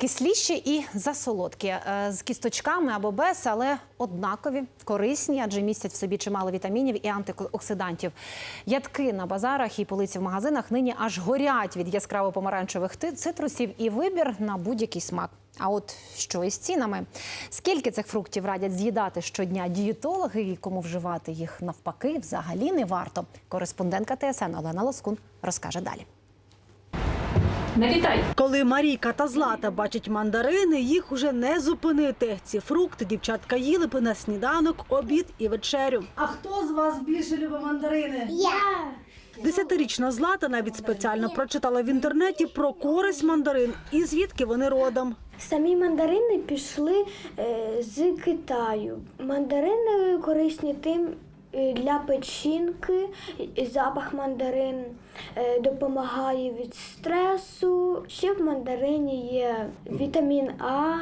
кисліші і засолодкі, е, з кісточками або без, але однакові, корисні, адже містять в собі чимало вітамінів і антиоксидантів. Ядки на базарах і полиці в магазинах нині аж горять від яскраво помаранчевих цитрусів і вибір на будь-який смак. А от що із цінами? Скільки цих фруктів радять з'їдати щодня дієтологи і кому вживати їх навпаки взагалі не варто? Кореспондентка ТСН Олена Лоскун розкаже далі. Налітай! Коли Марійка та Злата бачать мандарини, їх уже не зупинити. Ці фрукти дівчатка їли би на сніданок, обід і вечерю. А хто з вас більше любить мандарини? Я. Десятирічна Злата навіть спеціально прочитала в інтернеті про користь мандарин і звідки вони родом. Самі мандарини пішли е, з Китаю. Мандарини корисні тим для печінки. Запах мандарин е, допомагає від стресу. Ще в мандарині є вітамін А,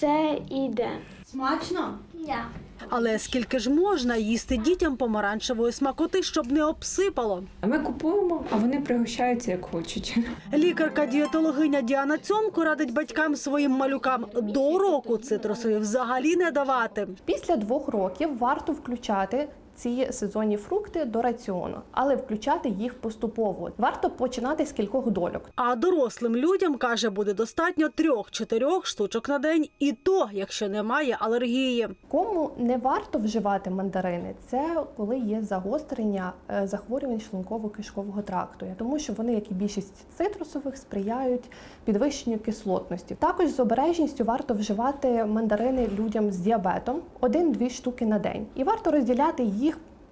С і Д. Смачно? Я. Але скільки ж можна їсти дітям помаранчевої смакоти, щоб не обсипало? Ми купуємо, а вони пригощаються як хочуть. Лікарка-дієтологиня Діана Цьомко радить батькам своїм малюкам до року цитрусові взагалі не давати. Після двох років варто включати ці сезонні фрукти до раціону, але включати їх поступово. Варто починати з кількох дольок. А дорослим людям каже, буде достатньо трьох-чотирьох штучок на день, і то, якщо немає алергії. Кому не варто вживати мандарини, це коли є загострення е, захворювань шлунково-кишкового тракту, тому що вони, як і більшість цитрусових, сприяють підвищенню кислотності. Також з обережністю варто вживати мандарини людям з діабетом один-дві штуки на день, і варто розділяти їх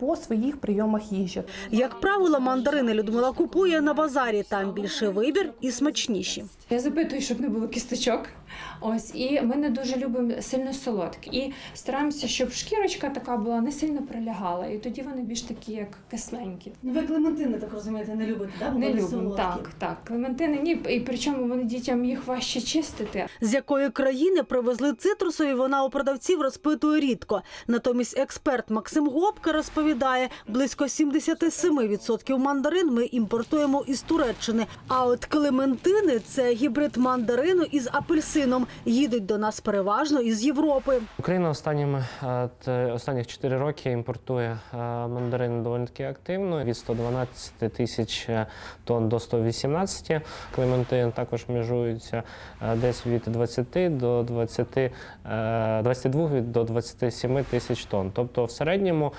по своїх прийомах їжі. Як правило, мандарини Людмила купує на базарі. Там більше вибір і смачніші. Я запитую, щоб не було кісточок. Ось, і ми не дуже любимо сильно солодкі. І стараємося, щоб шкірочка така була не сильно прилягала. І тоді вони більш такі, як кисленькі. Ви клементини, так розумієте, не любите, да? Не любимо. Так, так. Клементини ні. І причому вони дітям їх важче чистити. З якої країни привезли цитрусові, вона у продавців розпитує рідко. Натомість експерт Максим Гопка розповідає, близько 77% мандарин ми імпортуємо із Туреччини. А от клементини – це гібрид мандарину із апельсином. Їдуть до нас переважно із Європи. Україна останніми е, останніх 4 роки імпортує е, мандарини доволі таки активно від 112 тисяч е, тонн до 118. Клементин також межуються десь від 20 до 20, е, 22 від- до 27 тисяч тонн. Тобто в середньому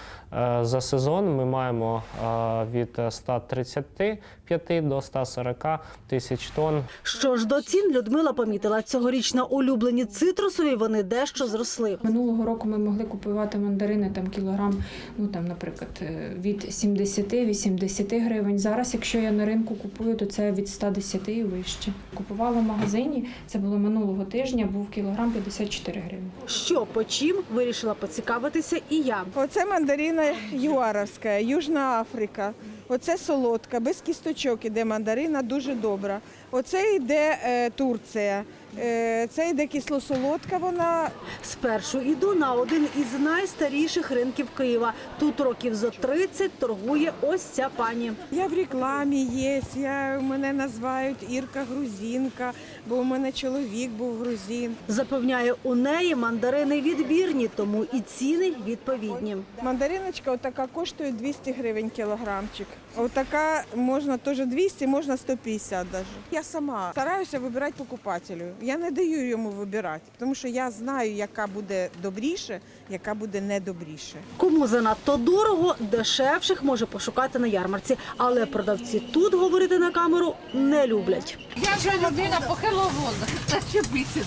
за сезон ми маємо е, від 135 до 140 тисяч тонн Що ж до цін, Людмила помітила, цьогорічно улюблені цитрусові вони дещо зросли. Минулого року ми могли купувати мандарини там кілограм, ну там, наприклад, е, від 70-80 гривень. Зараз, якщо я на ринку купую, то це від 110 і вище. Купувала в магазині. Це було минулого тижня, був кілограм 54 гривні. Що по чим вирішила поцікавитися і я. Оце мандарина юаровська, Южна Африка. Оце солодка, без кісточок іде мандарина, дуже добра. Оце йде е, Турція. Е, це йде кисло-солодка, вона Спершу йду на один із найстаріших ринків Києва. Тут років зо 30 торгує ось ця пані. я в рекламі є. Я, мене називають Ірка Грузинка, бо у мене чоловік був грузин. Запевняє, у неї мандарини відбірні, тому і ціни відповідні. Мандариночка отака коштує 200 гривень кілограмчик. Отака можна теж 200, можна 150 навіть. Я сама стараюся вибирати покупателю. Я не даю йому вибирати, тому що я знаю, яка буде добріше, яка буде недобріше. Кому занадто дорого, дешевших може пошукати на ярмарці. Але продавці тут говорити на камеру не люблять. Я вже людина похилого возрасту, що більше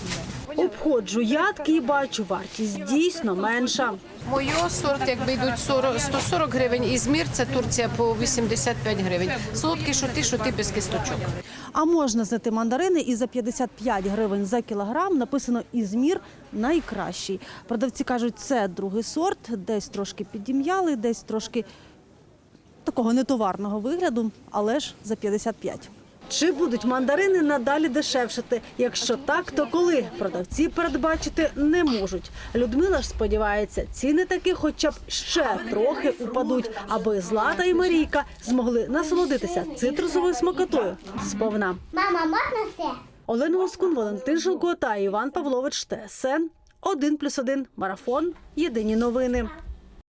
Обходжу ядки і бачу, вартість дійсно менша. Мою сорт, якби йдуть 40, 140 гривень, Ізмір, це Турція по 85 гривень. Солодкі шути, шути без кісточок. А можна знайти мандарини і за 55 гривень за кілограм написано Ізмір найкращий. Продавці кажуть, це другий сорт, десь трошки підім'яли, десь трошки такого нетоварного вигляду, але ж за 55. Чи будуть мандарини надалі дешевшати? Якщо так, то коли продавці передбачити не можуть. Людмила ж сподівається, ціни таки, хоча б ще трохи упадуть, аби Злата і Марійка змогли насолодитися цитрусовою смакотою сповна. Мама, можна все? Олена Москун, Валентин Шилко та Іван Павлович ТСН 1+,1 Марафон. Єдині новини.